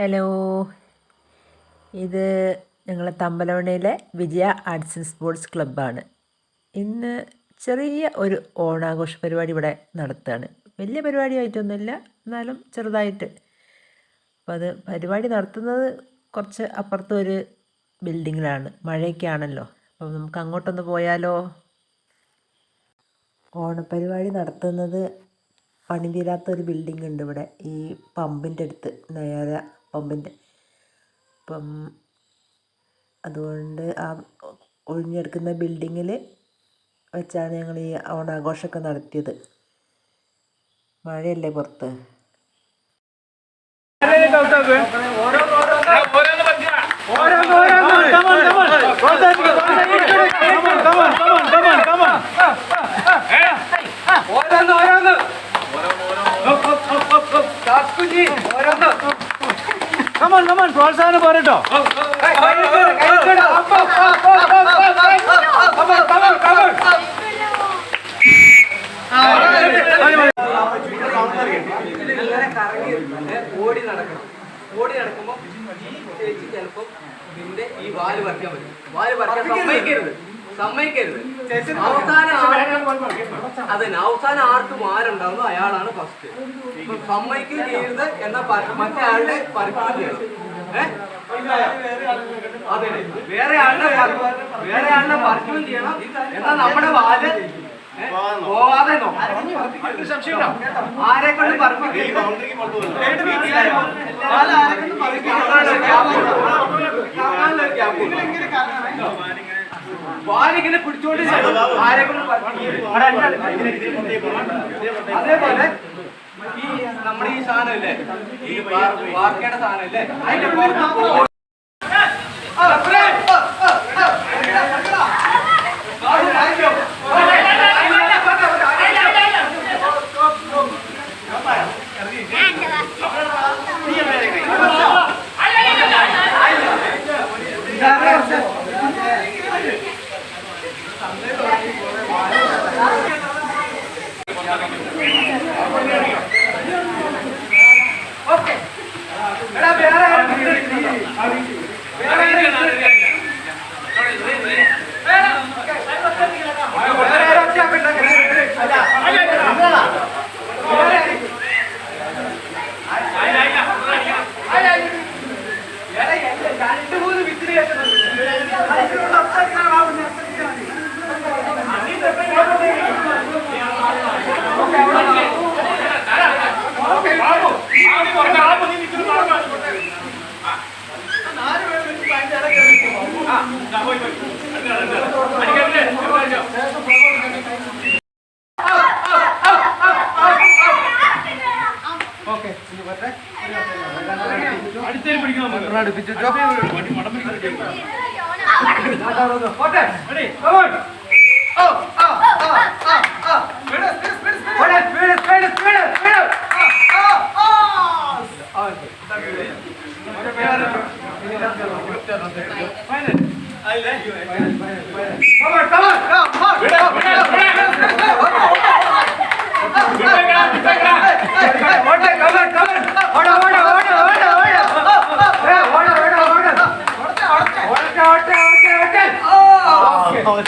Hello. ഇത് ഞങ്ങളെ തമ്പലവണയിലെ വിജയ ആർട്സ് ആൻഡ് സ്പോർട്സ് ക്ലബ്ബാണ്. ഇന്ന് ചെറിയ ഒരു ഓണാഘോഷ പരിപാടി ഇവിടെ നടത്തുകയാണ് വലിയ പരിപാടിയായിട്ടൊന്നുമില്ല എന്നാലും ചെറുതായിട്ട്. അപ്പോൾ അത് പരിപാടി നടത്തുന്നത് കുറച്ച് അപ്പുറത്ത് ഒരു ബിൽഡിങ്ങിലാണ്. മഴയൊക്കെ ആണല്ലോ അപ്പോൾ നമുക്ക് അങ്ങോട്ടൊന്ന് പോയാലോ? ഓണപ്പരിപാടി നടത്തുന്നത് പണിതീരാത്ത ഒരു ബിൽഡിംഗ് ഉണ്ട് ഇവിടെ. ഈ പമ്പിന്റെ അടുത്ത് നയാര പമ്പിന്റെ. അപ്പം അതുകൊണ്ട് ആ ഒഴിഞ്ഞെടുക്കുന്ന ബിൽഡിങ്ങിൽ വെച്ചാണ് ഞങ്ങൾ ഈ ഓണാഘോഷമൊക്കെ നടത്തിയത്. മഴയല്ലേ പുറത്ത്? ഓരോന്ന് ഓരോന്ന് ഓരോന്ന് ഓരോന്ന്. കമൺ കമൺ പ്രോത്സാഹനം പോരട്ടോ ഓടി നടക്കണം ഓടി നടക്കുമ്പോ ഈ ചേച്ചി ചിലപ്പോ നിന്റെ ഈ വാൽ പറിക്കാൻ പറ്റും വാൽ പറിക്കാൻ സമ്മതിക്കരുത് സമ്മതിക്കരുത് അവസാനം അതന്നെ അവസാനം ആർക്ക് മാരുണ്ടാവുന്നു അയാളാണ് ഫസ്റ്റ് സമ്മതിക്കുകയും ചെയ്യരുത് എന്ന മറ്റേ ആളുടെ പരിപാടിയാണ്? അതെ വേറെ ആളുടെ വേറെ ആളുടെ പറിക്കുകയും ചെയ്യണം. എന്നാൽ നമ്മുടെ വാൽ ആരെക്കൊണ്ട് പോവാതെ നോക്കണം ആരെ കൊണ്ട് വാലിങ്ങനെ പിടിച്ചോണ്ട് അതേപോലെ ഈ നമ്മുടെ ഈ സാധനം ഇല്ലേ ഈ വാർക്കയുടെ സാധനം ഇല്ലേ അതിന്റെ പുറത്ത് എടാ വേറെ രണ്ട് മൂന്ന് വിത്തിന് പോട്ടെ Come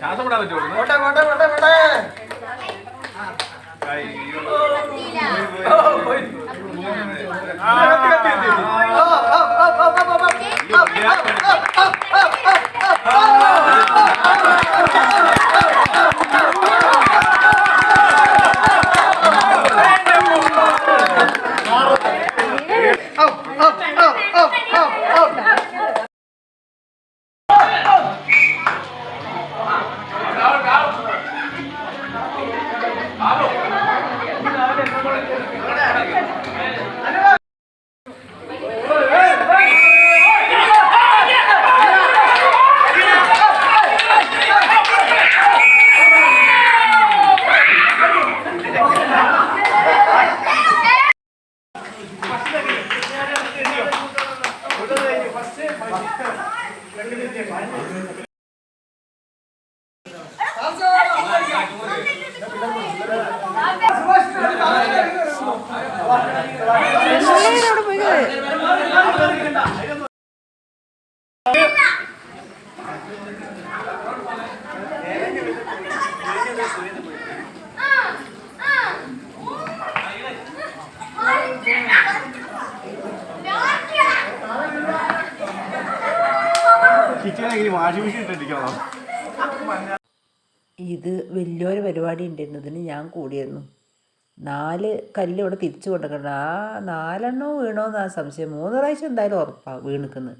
ശ്വാസം വിടാൻ പറ്റുള്ളൂ കോട്ടെ കോട്ടെ കോട്ടെ കോട്ടെ അയ്യോ ഇത് വലിയൊരു പരിപാടി ഉണ്ടായിരുന്നതിന് ഞാൻ കൂടിയിരുന്നു നാല് കല്ല് ഇവിടെ തിരിച്ചു കൊണ്ടുക്കണം ആ നാലെണ്ണോ വീണോന്നാ സംശയം. മൂന്ന് പ്രാവശ്യം എന്തായാലും ഉറപ്പാണ് വീണിക്കുന്നത്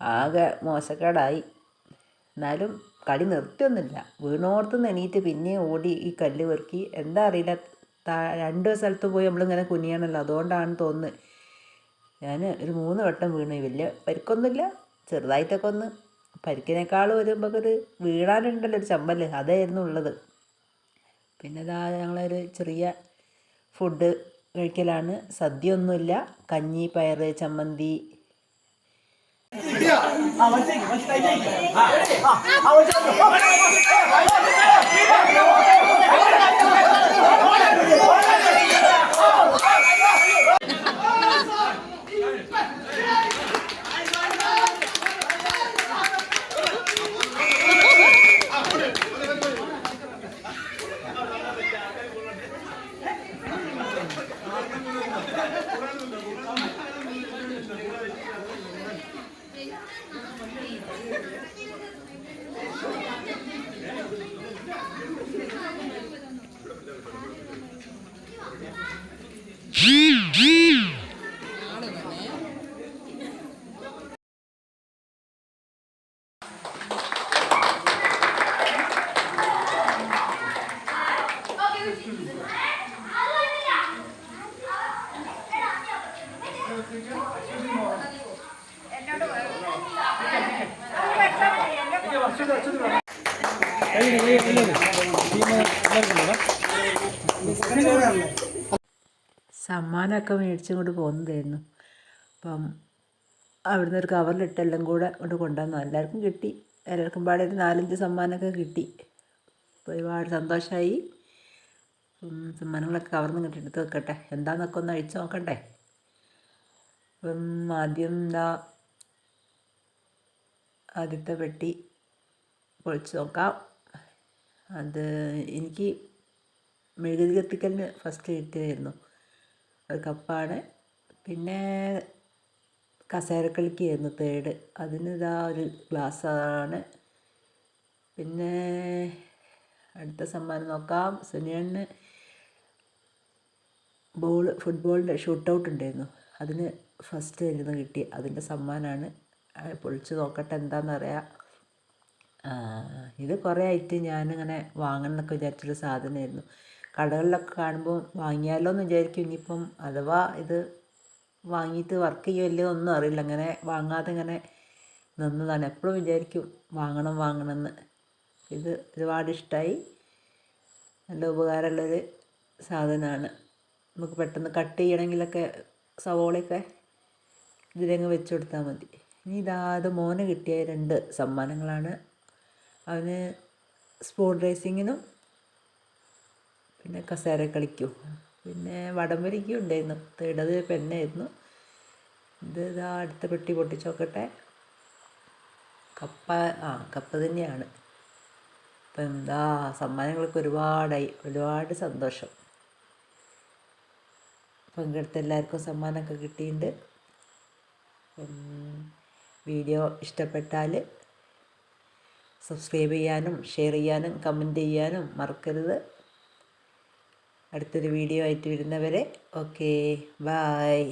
ആകെ മോശക്കേടായി. എന്നാലും കളി നിർത്തിയൊന്നുമില്ല. വീണോർത്തുനിന്ന് എണീറ്റ് പിന്നെ ഓടി ഈ കല്ല് പെറുക്കി. എന്താ അറിയില്ല. രണ്ട് സ്ഥലത്ത് പോയി നമ്മളിങ്ങനെ കുനിയണല്ലോ. അതുകൊണ്ടാണ് തോന്നുന്നത്. ഞാൻ ഒരു മൂന്ന് വട്ടം വീണു. വലിയ പരിക്കൊന്നുമില്ല. ചെറുതായിട്ടൊക്കെ ഒന്ന് പരിക്കിനേക്കാളും ഒരു വീഴാനുണ്ടല്ലോ ഒരു ചമ്മൽ അതായിരുന്നു ഉള്ളത് പിന്നെ ഇതാ ഞങ്ങളൊരു ചെറിയ ഫുഡ് കഴിക്കലാണ് സദ്യ ഒന്നുമില്ല കഞ്ഞി പയർ ചമ്മന്തി സമ്മാനമൊക്കെ മേടിച്ചും കൊണ്ട് പോകുന്നതായിരുന്നു. അപ്പം അവിടുന്ന് ഒരു കവറിലിട്ട് എല്ലാം കൂടെ കൊണ്ട് കൊണ്ടുവന്നു. എല്ലാവർക്കും കിട്ടി. എല്ലാവർക്കും പാടെ ഒരു നാലഞ്ച് സമ്മാനമൊക്കെ കിട്ടി. ഒരുപാട് സന്തോഷമായി സമ്മാനങ്ങളൊക്കെ കവർന്ന് കിട്ടി എടുത്ത് വെക്കട്ടെ. എന്താണെന്നൊക്കെ ഒന്ന് അഴിച്ചു നോക്കണ്ടേ? അപ്പം ആദ്യം എന്താ ആദ്യത്തെ പെട്ടി പൊളിച്ച് നോക്കാം. അത് എനിക്ക് മെഴുകുതിരി കത്തിക്കലിന് ഫസ്റ്റ് കിട്ടിയതായിരുന്നു ഒരു കപ്പാണ്. പിന്നെ കസേരക്കളിക്കായിരുന്നു തേർഡ് അതിന് ഇതാ ഒരു ഗ്ലാസ്സാണ് പിന്നെ അടുത്ത സമ്മാനം നോക്കാം. സുനിയണ്ണ് ബോൾ ഫുട്ബോളിന്റെ ഷൂട്ട് ഔട്ട് ഉണ്ടായിരുന്നു. അതിന് ഫസ്റ്റ് ആയിരുന്നു കിട്ടി അതിന്റെ സമ്മാനമാണ് അത് പൊളിച്ച് നോക്കട്ടെ എന്താണെന്നറിയാം ഇത് കുറേ ആയിട്ട് ഞാനിങ്ങനെ വാങ്ങണം എന്നൊക്കെ വിചാരിച്ചൊരു സാധനമായിരുന്നു. കടകളിലൊക്കെ കാണുമ്പോൾ വാങ്ങിയാലോ എന്ന് വിചാരിക്കും. ഇനിയിപ്പം അഥവാ ഇത് വാങ്ങിയിട്ട് വർക്ക് ചെയ്യുമല്ലോ ഒന്നും അറിയില്ല. അങ്ങനെ വാങ്ങാതെ ഇങ്ങനെ നിന്നതാണ്. എപ്പോഴും വിചാരിക്കും വാങ്ങണം വാങ്ങണം എന്ന് ഇത് ഒരുപാട് ഇഷ്ടമായി നല്ല ഉപകാരമുള്ളൊരു സാധനമാണ്. നമുക്ക് പെട്ടെന്ന് കട്ട് ചെയ്യണമെങ്കിലൊക്കെ സവോളയൊക്കെ ഇതിലങ്ങ് വെച്ച് കൊടുത്താൽ മതി. ഇനി ഇതാ ഇത് മോന് കിട്ടിയ രണ്ട് സമ്മാനങ്ങളാണ്. അവന് സ്പൂൺ റേസിങ്ങിനും പിന്നെ കസേര കളിക്കും. പിന്നെ വടംവലിക്കും ഉണ്ടായിരുന്നു. തേടത് പെണ്ണായിരുന്നു. ഇത് ഇതാ അടുത്ത പെട്ടി പൊട്ടിച്ചോക്കട്ടെ കപ്പ ആ കപ്പ തന്നെയാണ്. അപ്പം എന്താ സമ്മാനങ്ങളൊക്കെ ഒരുപാടായി. ഒരുപാട് സന്തോഷം. പങ്കെടുത്ത എല്ലാവർക്കും സമ്മാനമൊക്കെ കിട്ടിയിട്ടുണ്ട്. വീഡിയോ ഇഷ്ടപ്പെട്ടാൽ സബ്സ്ക്രൈബ് ചെയ്യാനും ഷെയർ ചെയ്യാനും കമന്റ് ചെയ്യാനും മറക്കരുത്. അടുത്തൊരു വീഡിയോ ആയിട്ട് വരുന്നവരെ ഓക്കേ ബായ്